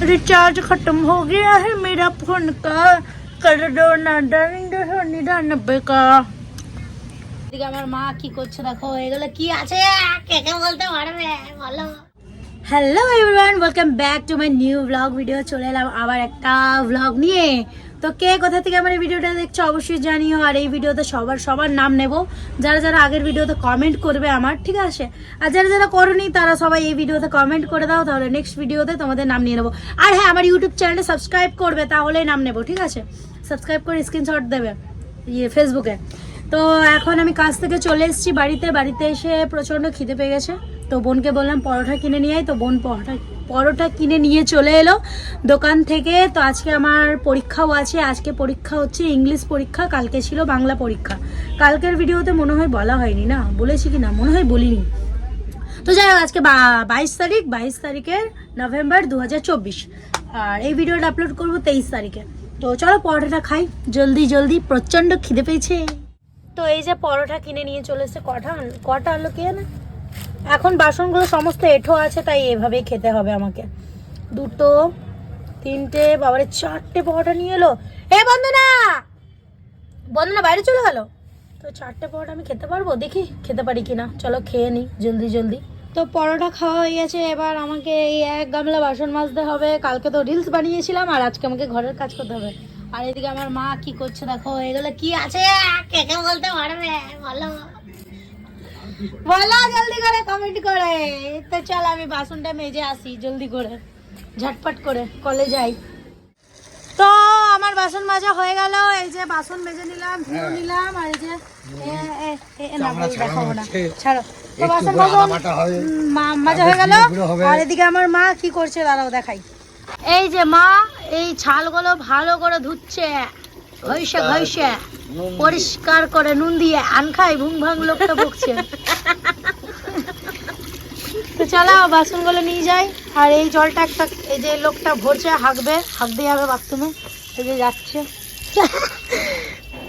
Recharge खत्म हो गया है मेरा फोन का कर दो ना डार्लिंग निन्यानबे का এদিকে আমার মা কি করছে দেখো এগুলো কি আছে কে কে বলতে পারবে বলো hello everyone welcome back to my new vlog video চলে এলাম আবার একটা ব্লগ নিয়ে তো কে কোথা থেকে আমার এই ভিডিওটা দেখছ অবশ্যই জানিও, আর এই ভিডিওতে সবার সবার নাম নেব। যারা যারা আগের ভিডিওতে কমেন্ট করবে আমার, ঠিক আছে? আর যারা যারা করনি, তারা সবাই এই ভিডিওতে কমেন্ট করে দাও, তাহলে নেক্সট ভিডিওতে তোমাদের নাম নিয়ে নেব। আর হ্যাঁ আমার ইউটিউব চ্যানেলটা সাবস্ক্রাইব করবে, তাহলেই নাম নেব, ঠিক আছে? সাবস্ক্রাইব করে স্ক্রিনশট দেবে ইয়ে ফেসবুকে তো এখন আমি কাজ থেকে চলে এসেছি বাড়িতে। বাড়িতে এসে প্রচণ্ড খিদে পেয়ে গেছে। তো বোনকে বললাম পরোটা কিনে নিয়ে আয়, তো বোন পরোটা পরোটা কিনে নিয়ে চলে এলো দোকান থেকে। তো আজকে আমার পরীক্ষাও আছে। আজকে পরীক্ষা হচ্ছে ইংলিশ পরীক্ষা, কালকে ছিল বাংলা পরীক্ষা। কালকের ভিডিওতে মনে হয় বলা হয়নি না? বলেছি কি না? মনে হয় বলিনি। তো যাই হোক, আজকে বাইশ তারিখ, বাইশ তারিখের নভেম্বর দু হাজার চব্বিশ। আর এই ভিডিওটা আপলোড করব তেইশ তারিখে। তো চলো পরোটাটা খাই। জলদি জলদি, প্রচণ্ড খিদে পেয়েছে। তো এই যে পরোটা কিনে নিয়ে চলে এসেছে কটা কটা আনলো কে না এখন বাসনগুলো সমস্ত এঁঠো আছে, তাই এভাবেই খেতে হবে আমাকে। দুটো, তিনটে, বাবারে, চারটে পরোটা নিয়ে এলো। এ বন্দনা! বন্দনা, বাইরে চলে গেলো? তো চারটে পরোটা আমি খেতে পারব? দেখি, খেতে পারি কিনা। চলো খেয়ে নিই জলদি জলদি। তো পরোটা খাওয়া হয়ে গেছে, এবার আমাকে এই এক গামলা বাসন মাজতে হবে। কালকে তো রিলস বানিয়েছিলাম, আর আজকে আমাকে ঘরের কাজ করতে হবে। আর এদিকে আমার মা কি করছে দেখো, এগুলো কি আছে? কে কে বলতে পারবে? বলো। বলো জলদি করে কমেন্ট করে। তো চল আমি বাসনটা মেজে আসি জলদি করে। ঝটপট করে কলে যাই। তো আমার বাসন মাজা হয়ে গেল। এই যে বাসন মেজে নিলাম ধুয়ে নিলাম আর এই যে দেখাবো না। ছাড়ো। তো বাসন মাজা হয়ে। গেল। আর এদিকে আমার মা কি করছে দাঁড়াও দেখাই। এই যে মা এই ছালগুলো ভালো করে ধুচ্ছে। ঘষে ঘষে। পরিষ্কার করে নুন দিয়ে আন খাই ভুং ভাং লোকটা বকছে তো চলো বাসনগুলো নিয়ে যাই। আর এই জলটা একটা এই যে লোকটা ভরছে হাঁকবে হাঁক দিয়ে যাবে বাথরুমে। এই যে যাচ্ছে।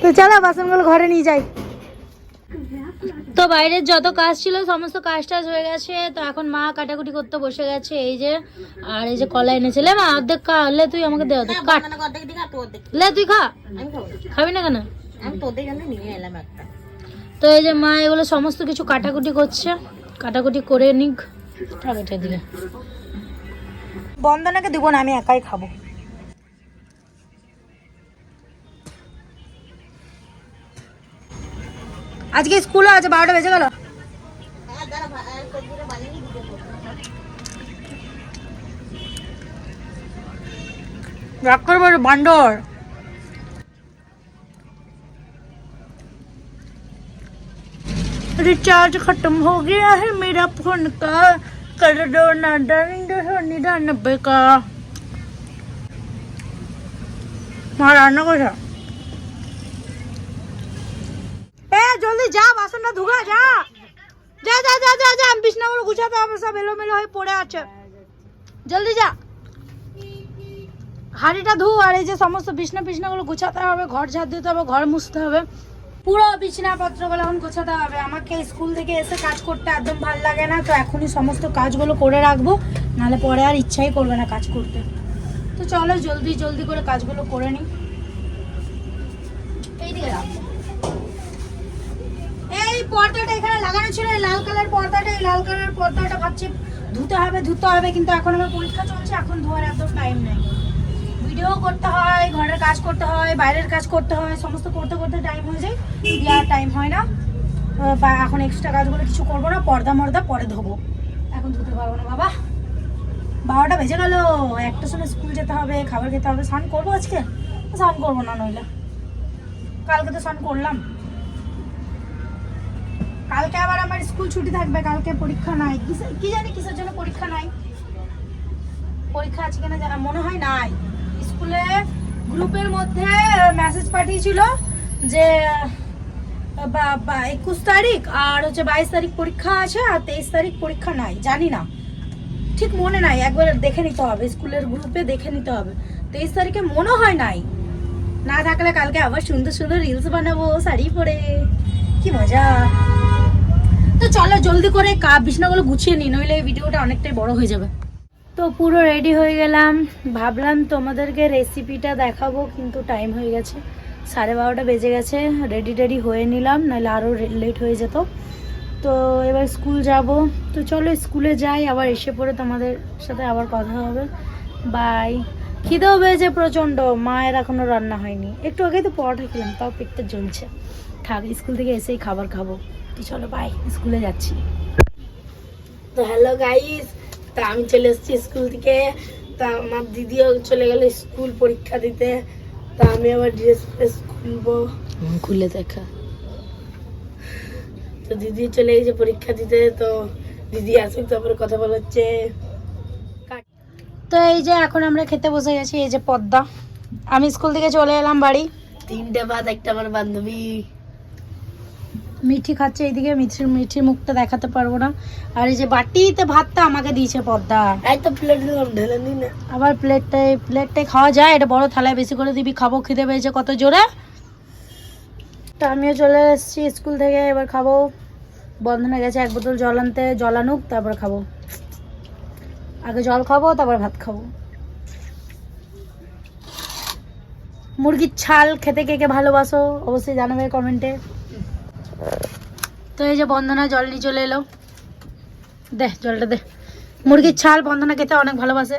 তো চলো বাসনগুলো ঘরে নিয়ে যাই। তো বাইরের যত কাজ ছিল সমস্ত কাজ টাজ হয়ে গেছে। তো এখন মা কাটাকুটি করতে বসে গেছে। এই যে আর এই যে কলা এনেছে। লে মা অর্ধেক খা। লে তুই আমাকে দে অর্ধেক। কাট। লে তুই খা। খাবি না কেন? আমি তোদের জন্য নিয়ে এলাম একটা। তো এই যে মা এগুলো সমস্ত কিছু কাটাকুটি করছে। কাটাকুটি করে নিক। এটা দিকে বন্দনাকে দিব না আমি একাই খাব। আজকে স্কুলে আছে বারোটা বেজে গেল। রাগ করব রে, বান্দর। रिचार्ज खत्म हो गया है मेरा फोन का कर दो ना डार्लिंग निन्यानबे का মা রান্না করে এ জলদি যা বাসনটা ধুগা যা যা যা যা যা যা বিছনাগুলো গুছাতে হবে সব এলোমেলো হয়ে পড়ে আছে জলদি যা হাঁড়িটা ধু আর এই যে সমস্ত বিছনা বিছনাগুলো গুছাতে হবে ঘর ঝাড় দিতে হবে ঘর মুছতে হবে পুরো বিছনাপত্রগুলো এখন গোছাতে হবে। আমাকে স্কুল থেকে এসে কাজ করতে একদম ভালো লাগে না, তো এখনই সমস্ত কাজগুলো করে রাখব। নাহলে পরে আর ইচ্ছাই করবে না কাজ করতে। তো চলো জলদি জলদি করে কাজগুলো করে নিই। রাখব এই পর্দাটা এখানে লাগানো ছিল লাল কালার পর্দাটা, এই লাল কালার পর্দাটা ভাবছি ধুতে হবে ধুতে হবে, কিন্তু এখন আমার পরীক্ষা চলছে, এখন ধোয়ার একদম টাইম নেই। ভিডিও করতে হয়, ঘরের কাজ করতে হয়, বাইরের কাজ করতে হয়, সমস্ত করতে করতে টাইম হয়ে যায়। আর টাইম হয় না। বা এখন এক্সট্রা কাজগুলো কিছু করব না, পর্দা মর্দা পরে ধোবো। এখন ধুতে পারব না, বাবা। বারোটা বেজে গেল একটা সময় স্কুল যেতে হবে, খাবার খেতে হবে, স্নান করব আজকে? স্নান করব না নইলে। কালকে তো স্নান করলাম। কালকে আবার আমার স্কুল ছুটি থাকবে, কালকে পরীক্ষা নাই। কি জানি কিসের জন্য পরীক্ষা নাই? পরীক্ষা আছে কিনা জানা মনে হয় নাই। স্কুলে গ্রুপের মধ্যে মেসেজ পাঠিয়েছিল যে একুশ তারিখ আর হচ্ছে বাইশ তারিখ পরীক্ষা আছে আর তেইশ তারিখ পরীক্ষা নাই, জানি না। ঠিক মনে নাই, একবার দেখে নিতে হবে, স্কুলের গ্রুপে দেখে নিতে হবে। তেইশ তারিখে মনে হয় নাই। না থাকলে কালকে আবার সুন্দর সুন্দর রিলস বানাবো, শাড়ি পরে। কি মজা। তো চলো জলদি করে কা বিছনাগুলো গুছিয়ে নিই নইলে এই ভিডিওটা অনেকটাই বড় হয়ে যাবে। তো পুরো রেডি হয়ে গেলাম। ভাবলাম তোমাদেরকে রেসিপিটা দেখাবো, কিন্তু টাইম হয়ে গেছে। সাড়ে বারোটা বেজে গেছে রেডি টেডি হয়ে নিলাম, নাহলে আরও লেট হয়ে যেত। তো এবার স্কুল যাব। তো চলো স্কুলে যাই, আবার এসে পড়ে তোমাদের সাথে আবার কথা হবে। বাই খিদেও পেয়েছে প্রচণ্ড, মায়ের এখনও রান্না হয়নি। একটু আগে তো পরোটা খেলাম, তাও পেটটা জ্বলছে। থাক স্কুল থেকে এসেই খাবার খাব। তো চলো বাই স্কুলে যাচ্ছি। তো হ্যালো গাইস তা আমি চলে এসেছি স্কুল থেকে। তা আমার দিদিও চলে গেল স্কুল পরীক্ষা দিতে। তা আমি আবার ড্রেস ফ্রেস খুলবো। খুলে দেখা। তো দিদি চলে গেছে পরীক্ষা দিতে তো দিদি আসুক তারপরে কথা বলা হচ্ছে তো এই যে এখন আমরা খেতে বসে গেছি এই যে পদ্মা। আমি স্কুল থেকে চলে এলাম বাড়ি। তিনটে ভাত একটা আমার বান্ধবী। মিঠি খাচ্ছে এইদিকে মিঠির মিঠির মুখটা দেখাতে পারব না। আর এই যে বাটিতে ভাতটা আমাকে দিয়েছে পদ্মা। এই তো প্লেট ঢেলে নি না। আবার প্লেটটাই প্লেটটাই খাওয়া যায় এটা বড় থালায় বেশি করে দিবি খাব খিদে পেয়েছে কত জোরে। তো আমিও চলে এসেছি স্কুল থেকে এবার খাব। বন্ধনে গেছে এক বোতল জল আনতে জল আনুক তারপর খাব। আগে জল খাব তারপর ভাত খাব। মুরগির ছাল খেতে কে কে ভালোবাসো অবশ্যই জানাবে কমেন্টে। তো এই যে বন্ধনা জল নিয়ে চলে এলো। দে, জলটা দে। মুরগির ছাল বন্ধনা খেতে অনেক ভালোবাসে।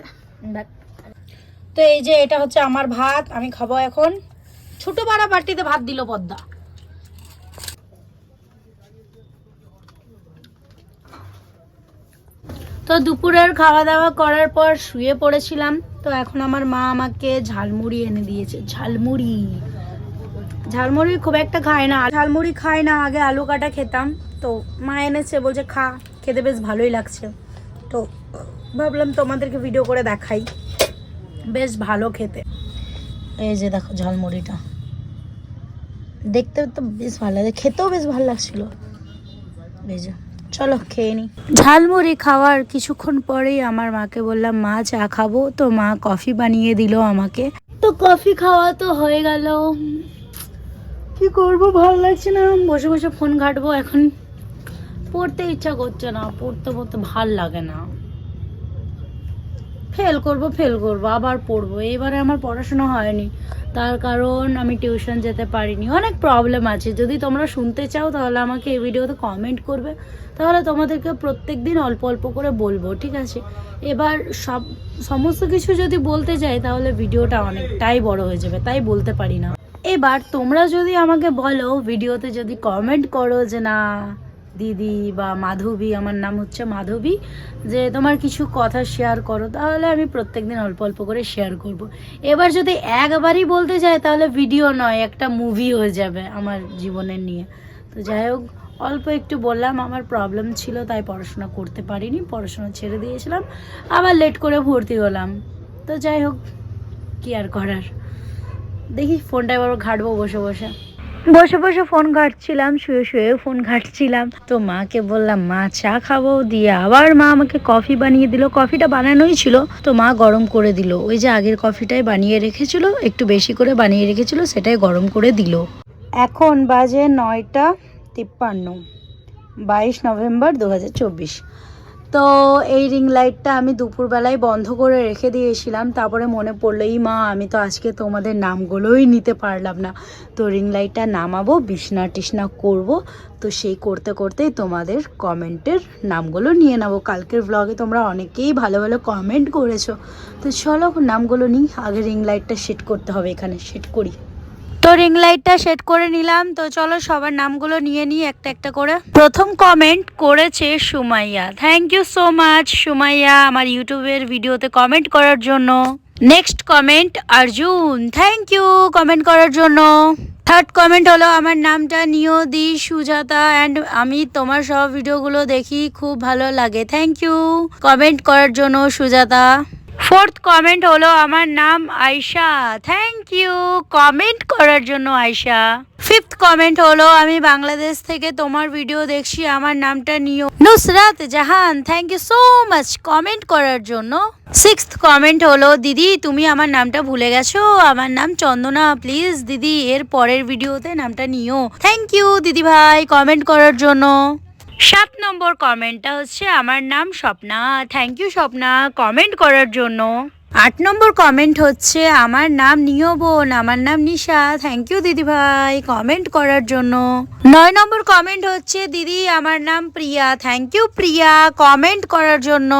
তো এই যে এটা হচ্ছে আমার ভাত, আমি খাব এখন। ছোট বড় বাটিতে ভাত দিল পদ্মা। তো দুপুরের খাওয়া দাওয়া করার পর শুয়ে পড়েছিলাম। তো এখন আমার মা আমাকে ঝালমুড়ি এনে দিয়েছে। ঝালমুড়ি। ঝালমুড়ি খুব একটা খায় না। ঝালমুড়ি খায় না আগে আলু কাটা খেতাম। তো মা এনেছে বলছে খা খেতে বেশ ভালোই লাগছে। তো ভাবলাম তোমাদেরকে ভিডিও করে দেখাই। বেশ ভালো খেতে। এই যে দেখো ঝালমুড়িটা। দেখতে তো বেশ ভালো লাগে খেতেও বেশ ভালো লাগছিল। এই যে চলো খেয়ে নি। ঝালমুড়ি খাওয়ার কিছুক্ষণ পরেই আমার মাকে বললাম মা চা খাব। তো মা কফি বানিয়ে দিল আমাকে। তো কফি খাওয়া তো হয়ে গেল। কি করব? ভালো লাগছে না। বসে বসে ফোন ঘাটবো। এখন পড়তে ইচ্ছা করছে না। পড়তে পড়তে ভালো লাগে না। ফেল করব ফেল করব, আবার পড়ব। এবারে আমার পড়াশোনা হয়নি। তার কারণ আমি টিউশন যেতে পারিনি। অনেক প্রবলেম আছে। যদি তোমরা শুনতে চাও, তাহলে আমাকে এই ভিডিওতে কমেন্ট করবে। তাহলে তোমাদেরকে প্রত্যেক দিন অল্প অল্প করে বলব, ঠিক আছে? এবার সব, সমস্ত কিছু যদি বলতে যাই, তাহলে ভিডিওটা অনেকটাই বড় হয়ে যাবে। তাই বলতে পারি না। এবার তোমরা যদি আমাকে বলো, ভিডিওতে যদি কমেন্ট করো যে না, দিদি বা মাধবী, আমার নাম হচ্ছে মাধবী, যে তোমার কিছু কথা শেয়ার করো, তাহলে আমি প্রত্যেকদিন অল্প অল্প করে শেয়ার করব। এবার যদি একবারই বলতে যাই তাহলে ভিডিও নয়, একটা মুভি হয়ে যাবে আমার জীবনের নিয়ে। তো যাই হোক, অল্প একটু বললাম, আমার প্রবলেম ছিল, তাই পড়াশোনা করতে পারিনি, পড়াশোনা ছেড়ে দিয়েছিলাম, আবার লেট করে ভর্তি হলাম। তো যাই হোক, কি আর করার? দেখি ফোনটা এবার ঘাটবো বসে বসে। বসে বসে ফোন ঘাটছিলাম, শুয়ে শুয়ে ফোন ঘাটছিলাম। তো মাকে বললাম, মা, চা খাব? দিয়ে আবার মা আমাকে কফি বানিয়ে দিল। কফিটা বানানোই ছিল। তো মা গরম করে দিল। ওই যে আগের কফিটাই বানিয়ে রেখেছিল, একটু বেশি করে বানিয়ে রেখেছিল, সেটাই গরম করে দিল। এখন বাজে নয়টা তিপ্পান্ন, বাইশ নভেম্বর দু হাজার চব্বিশ। তো এই রিং লাইটটা আমি দুপুরবেলায় বন্ধ করে রেখে দিয়েছিলাম, তারপরে মনে পড়ল এই মা, আমি তো আজকে তোমাদের নামগুলোই নিতে পারলাম না। তো রিং লাইটটা নামাবো, বিছনা টিসনা করব, তো সেই করতে করতেই তোমাদের কমেন্টের নামগুলো নিয়ে নেব। কালকের ব্লগে তোমরা অনেকেই ভালো ভালো কমেন্ট করেছ। তো চলো নামগুলো নিই, আগে রিং লাইটটা সেট করতে হবে এখানে সেট করি। তো রিং লাইটটা সেট করে নিলাম। তো চলো সবার নামগুলো নিয়ে নিই একটা একটা করে। প্রথম কমেন্ট করেছে Sumaiya. Thank you so much Sumaiya আমার ইউটিউবের ভিডিওতে কমেন্ট করার জন্য। Next comment Arjun thank you comment করার জন্য। থার্ড কমেন্ট হলো আমার নামটা নিয়দি সুজাতা অ্যান্ড আমি তোমার সব ভিডিওগুলো দেখি, খুব ভালো লাগে। থ্যাংক ইউ কমেন্ট করার জন্য সুজাতা। ফোর্থ কমেন্ট হলো, আমার নাম আয়শা। থ্যাংক ইউ কমেন্ট করার জন্য, আয়শা। ফিফথ কমেন্ট হলো, আমি বাংলাদেশ থেকে তোমার ভিডিও দেখছি। আমার নামটা নিও। Nusrat Jahan thank you so much comment করার জন্য। সিক্সথ কমেন্ট হলো, দিদি, তুমি আমার নামটা ভুলে গেছো। আমার নাম চন্দনা। প্লিজ দিদি, এর পরের ভিডিওতে নামটা নিও। থ্যাংক ইউ দিদি ভাই। কমেন্ট করার জন্য। সাত নম্বর কমেন্টটা হচ্ছে, আমার নাম Swapna. Thank you Swapna comment করার জন্য। আট নম্বর কমেন্ট হচ্ছে, আমার নাম নিয়বন, আমার নাম নিশা। থ্যাংক ইউ দিদি ভাই কমেন্ট করার জন্য। নয় নম্বর কমেন্ট হচ্ছে, দিদি, আমার নাম Priya. Thank you Priya comment করার জন্য।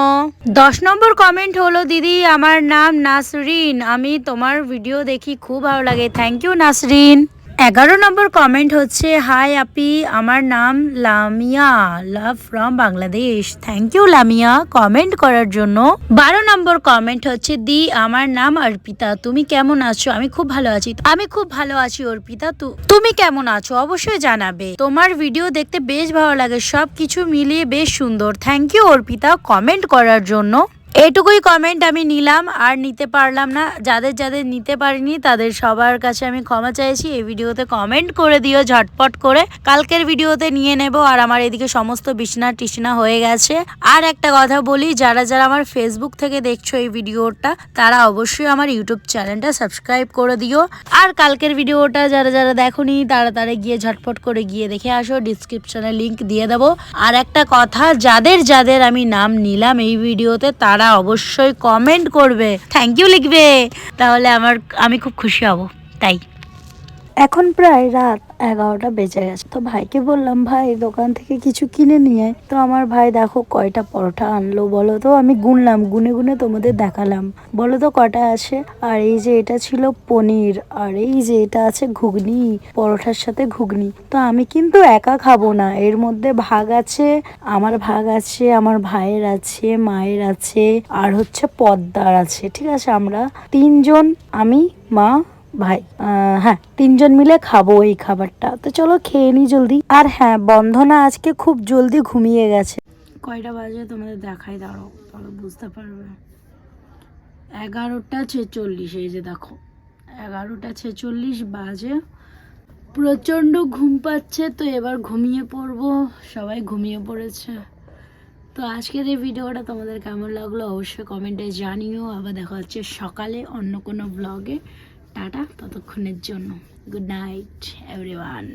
দশ নম্বর কমেন্ট হলো, দিদি, আমার নাম নাসরিন। আমি তোমার ভিডিও দেখি, খুব ভালো লাগে। Thank you Nasrin. এগারো নম্বর কমেন্ট হচ্ছে হাই আপি, আমার নাম Lamia love from Bangladesh thank you Lamia comment করার জন্য। বারো নম্বর কমেন্ট হচ্ছে, দি, আমার নাম অর্পিতা, তুমি কেমন আছো? আমি খুব ভালো আছি, আমি খুব ভালো আছি অর্পিতা তুমি কেমন আছো? অবশ্যই জানাবে। তোমার ভিডিও দেখতে বেশ ভালো লাগে সব কিছু মিলিয়ে বেশ সুন্দর। থ্যাংক ইউ অর্পিতা কমেন্ট করার জন্য। এটুকুই কমেন্ট আমি নিলাম, আর নিতে পারলাম না। যাদের যাদের নিতে পারিনি, তাদের সবার কাছে আমি ক্ষমা চাইছি। এই ভিডিওতে কমেন্ট করে দিও ঝটপট করে। কালকের ভিডিওতে নিয়ে নেব, আর আমার এদিকে সমস্ত বিছনা টিসনা হয়ে গেছে। আর একটা কথা বলি, যারা যারা আমার ফেসবুক থেকে দেখছ এই ভিডিওটা, তারা অবশ্যই আমার ইউটিউব চ্যানেলটা সাবস্ক্রাইব করে দিও। আর কালকের ভিডিওটা যারা যারা দেখোনি, তারা তারা গিয়ে ঝটপট করে গিয়ে দেখে আসো ডিসক্রিপশনে লিংক দিয়ে দেবো। আর একটা কথা, যাদের যাদের আমি নাম নিলাম এই ভিডিওতে, তারা অবশ্যই কমেন্ট করবে। থ্যাংক ইউ লিখবে। তাহলে আমার আমি খুব খুশি হব। তাই এখন প্রায় রাত এগারোটা বেজে গেছে। তো ভাইকে বললাম, ভাই, দোকান থেকে কিছু কিনে নিয়ে। তো আমার ভাই, দেখো, কয়টা পরোটা আনলো বলো তো? আমি গুনলাম, গুনে গুনে তোমাদের দেখালাম। বলো তো কটা আছে? আর এই যে এটা ছিল পনির, আর এই যে এটা আছে ঘুগনি, পরোটার সাথে ঘুগনি। তো আমি কিন্তু একা খাব না, এর মধ্যে ভাগ আছে, আমার ভাগ আছে, আমার ভাইয়ের আছে, মায়ের আছে, আর হচ্ছে পদ্মার আছে। ঠিক আছে, আমরা তিনজন, আমি, মা ভাই হ্যাঁ তিনজন মিলে খাব এই খাবারটা। তো চলো খেয়ে নি জলদি। আর হ্যাঁ বন্ধনা আজকে খুব জলদি ঘুমিয়ে গেছে। কয়টা বাজে তোমাদের দেখাই দাঁড়ো তাহলে বুঝতে পারবে। এগারোটা ছেচল্লিশ, এই যে দেখো। এগারোটা ছেচল্লিশ বাজে। প্রচণ্ড ঘুম পাচ্ছে, তো এবার ঘুমিয়ে পড়ব। সবাই ঘুমিয়ে পড়েছে। তো আজকের এই ভিডিওটা তোমাদের কেমন লাগল অবশ্যই কমেন্টে জানিও। আবার দেখা হচ্ছে সকালে অন্য কোনো ব্লগে টাটা ততক্ষণের জন্য। Good night everyone